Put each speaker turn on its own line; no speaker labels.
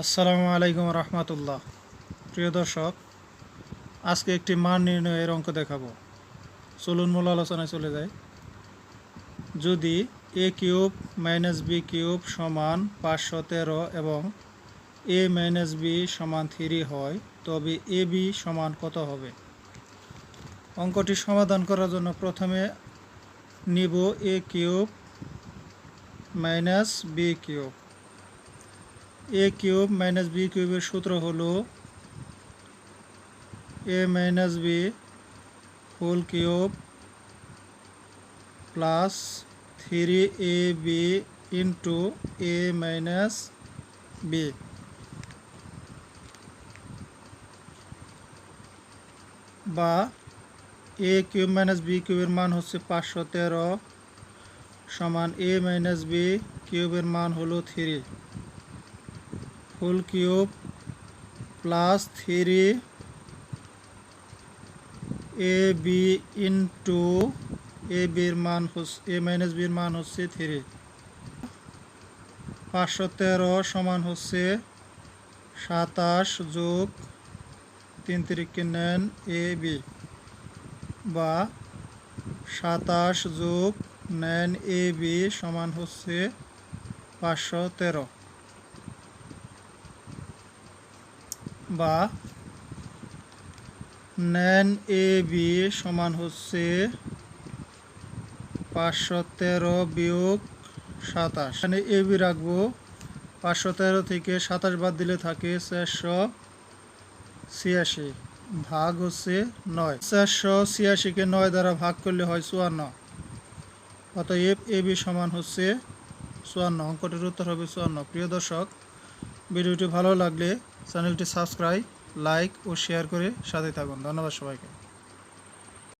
আসসালামু আলাইকুম রহমতুল্লাহ। প্রিয় দর্শক, আজকে একটি মান নির্ণয়ের অঙ্ক দেখাবো। চলুন মূল আলোচনায় চলে যায় যদি A cube minus B cube সমান পাঁচশো তেরো এবং এ মাইনাস বি সমান থ্রি হয়, তবে এ বি সমান কত হবে? অঙ্কটি সমাধান করার জন্য প্রথমে নিব A cube minus B cube. A cube minus B কিউবের সূত্র হলো A minus B whole cube plus three A B into A minus B বা এ কিউব মাইনাস বি কিউবের মান হচ্ছে পাঁচশো তেরো সমান এ মাইনাস বি কিউবের মান হলো three full cube plus three A B into A বির মান এ মাইনাস বির মান হচ্ছে থ্রি। পাঁচশো তেরো সমান হচ্ছে সাতাশ যোগ তিন তিরিকে নেন এ বি বা সাতাশ যোগ নেন এ বি সমান হচ্ছে পাঁচশো তেরো। বা নেন এ বি সমান হচ্ছে পাঁচশো তেরো বিয়োগ সাতাশ। এখানে এ বি রাখব, পাঁচশো তেরো থেকে সাতাশ বাদ দিলে থাকে চারশো ছিয়াশি, ভাগ হচ্ছে নয়। চারশো ছিয়াশিকে নয় দ্বারা ভাগ করলে হয় চুয়ান্ন, অতএব এ বি সমান হচ্ছে চুয়ান্ন, অঙ্কটির উত্তর হবে চুয়ান্ন। প্রিয় দর্শক ভিডিওটি ভালো লাগলে চ্যানেলটি সাবস্ক্রাইব লাইক ও শেয়ার করে সাথে থাকুন। ধন্যবাদ সবাইকে।